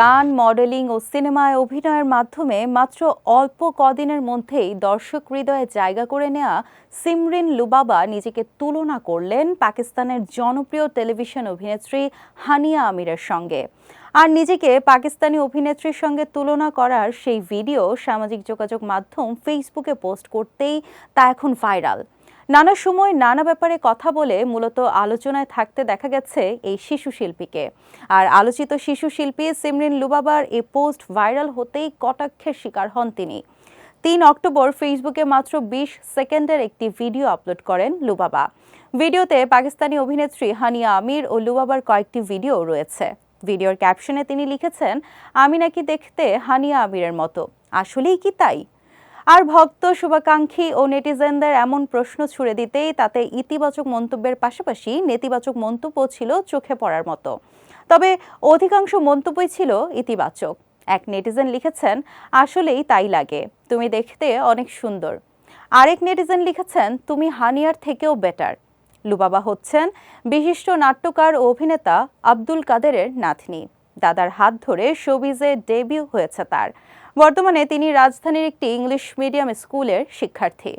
গান, মডেলিং ও সিনেমায় অভিনয়ের মাধ্যমে মাত্র অল্প কদিনের মধ্যেই দর্শক হৃদয়ে জায়গা করে নেওয়া সিমরিন লুবাবা নিজেকে তুলনা করলেন পাকিস্তানের জনপ্রিয় টেলিভিশন অভিনেত্রী হানিয়া আমিরের সঙ্গে। আর নিজেকে পাকিস্তানি অভিনেত্রীর সঙ্গে তুলনা করার সেই ভিডিও সামাজিক যোগাযোগ মাধ্যম ফেসবুকে পোস্ট করতেই তা এখন ভাইরাল। নানা সময় নানা ব্যাপারে কথা বলে মূলত আলোচনায় থাকতে দেখা গেছে এই শিশু শিল্পীকে। আর আলোচিত শিশু শিল্পী সিমরিন লুবাবার এই পোস্ট ভাইরাল হতেই কটাক্ষের শিকার হন তিনি। তিন অক্টোবর ফেসবুকে মাত্র বিশ সেকেন্ডের একটি ভিডিও আপলোড করেন লুবাবা। ভিডিওতে পাকিস্তানি অভিনেত্রী হানিয়া আমির ও লুবাবার কয়েকটি ভিডিও রয়েছে। ভিডিওর ক্যাপশনে তিনি লিখেছেন, আমি নাকি দেখতে হানিয়া আমিরের মতো। আসলেই কি তাই? আর ভক্ত শুভাকাঙ্ক্ষী ও নেটিজেনদের এমন প্রশ্ন ছুড়ে দিতেই তাতে ইতিবাচক মন্তব্যের পাশাপাশি নেতিবাচক মন্তব্য ছিল চোখে পড়ার মতো। তবে অধিকাংশ মন্তব্যই ছিল ইতিবাচক। এক নেটিজেন লিখেছেন, আসলেই তাই লাগে, তুমি দেখতে অনেক সুন্দর। আরেক নেটিজেন লিখেছেন, তুমি হানিয়ার থেকেও বেটার লুবাবা হচ্ছেন বিশিষ্ট নাট্যকার ও অভিনেতা আব্দুল কাদেরের নাতনি। দাদার হাত ধরে শোবিজে ডেবিউ হয়েছে তার। বর্তমানে তিনি রাজধানীর একটি ইংলিশ মিডিয়াম স্কুলের শিক্ষার্থী।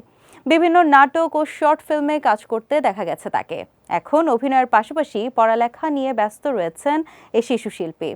বিভিন্ন নাটক ও শর্ট ফিল্মে কাজ করতে দেখা গেছে তাকে। এখন অভিনয়ের পাশাপাশি পড়ালেখা নিয়ে ব্যস্ত রয়েছেন এই শিশু শিল্পী।